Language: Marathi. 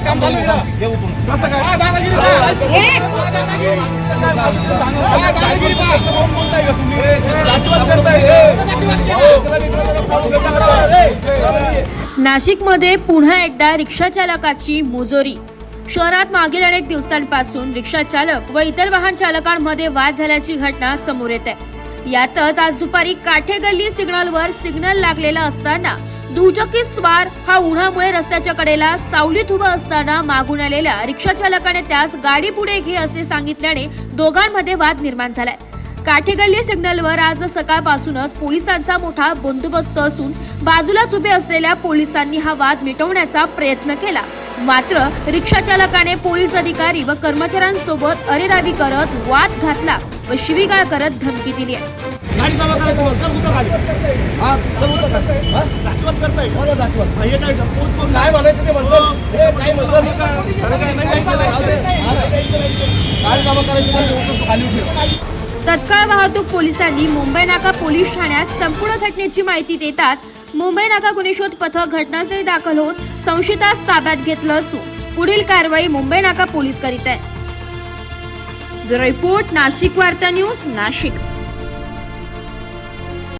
तेच काम चालू. हे. कसं काय? हा, दादागिरी? हा, दादागिरी करताय, हे. हो. हे. नाशिकमध्ये पुन्हा एकदा रिक्षा चालकाची मुजोरी शहरात मागील अनेक दिवसांपासून रिक्षा चालक व इतर वाहन चालकांमध्ये वाद झाल्याची घटना समोर येत आहे यातच आज दुपारी काठे गल्ली सिग्नलवर सिग्नल लागलेला असताना दुचाकी स्वार हा उन्हामुळे रस्त्याच्या कडेला सावलीत उभा असताना मागून आलेल्या रिक्षा चालकाने त्यास गाडी पुढे घे असे सांगितल्याने दोघांमध्ये वाद निर्माण झालाय. काठेगल्ली सिग्नलवर आज सकाळपासूनच पोलिसांचा मोठा बंदोबस्त असून बाजूलाच उभे असलेल्या पोलिसांनी हा वाद मिटवण्याचा प्रयत्न केला. मात्र रिक्षा चालकाने पोलीस अधिकारी व कर्मचाऱ्यांसोबत अरेरावी करत वाद घातला. व शिवीगाळ करत धमकी दिली आहे. हा. हा? हा. तत्काळ वाहतूक पोलिसांनी मुंबई नाका पोलीस ठाण्यात संपूर्ण घटनेची माहिती देताच मुंबई नाका गुन्हे शोध पथक घटनास्थळी दाखल होत संशयितास ताब्यात घेतलं असून पुढील कारवाई मुंबई नाका पोलीस करीत आहे ब्युरो रिपोर्ट नाशिक वार्ता न्यूज नाशिक.